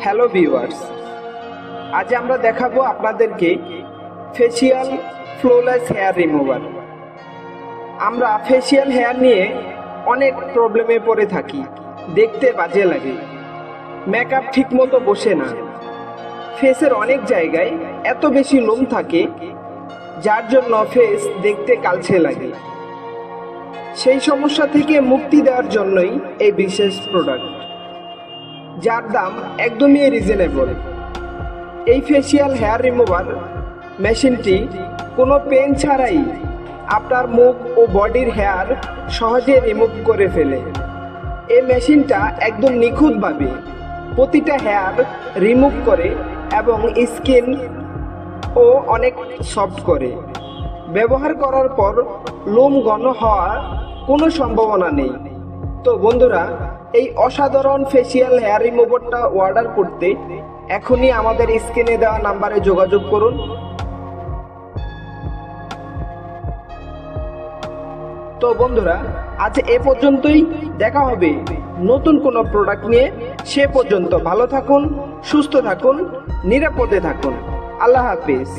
Hello viewers আজ আমরা দেখাবো আপনাদেরকে ফেসিয়াল ফ্লোলেস হেয়ার রিমুভার আমরা ফেসিয়াল হেয়ার নিয়ে অনেক প্রবলেমে পড়ে থাকি। দেখতে বাজে লাগে। মেকআপ ঠিকমতো বসে না। ফেসের অনেক জায়গায় এত বেশি লোম থাকে, যার জন্য ফেস দেখতে কালছে লাগে। সেই সমস্যা থেকে মুক্তি দেওয়ার জন্যই এই বিশেষ প্রোডাক্ট যার দাম একদমই রিজনেবল এই ফেসিয়াল হেয়ার রিমুভার মেশিনটি কোনো পেন ছাড়াই আপনার মুখ ও বডির হেয়ার সহজে রিমুভ করে ফেলে। এই মেশিনটা একদম নিখুঁতভাবে প্রতিটা হেয়ার রিমুভ করে এবং স্কিন ও অনেক সফট করে। ব্যবহার করার পর লোম ঘন হওয়ার কোনো সম্ভাবনা নেই। তো বন্ধুরা, এই অসাধারণ ফেসিয়াল হেয়ার রিমুভারটা অর্ডার করতে এখনই আমাদের স্ক্রিনে দেওয়া নাম্বারে যোগাযোগ করুন। তো বন্ধুরা, আজ এ পর্যন্তই, দেখা হবে নতুন কোনো প্রোডাক্ট নিয়ে। সে পর্যন্ত ভালো থাকুন, সুস্থ থাকুন, নিরাপদে থাকুন। আল্লাহ হাফিজ।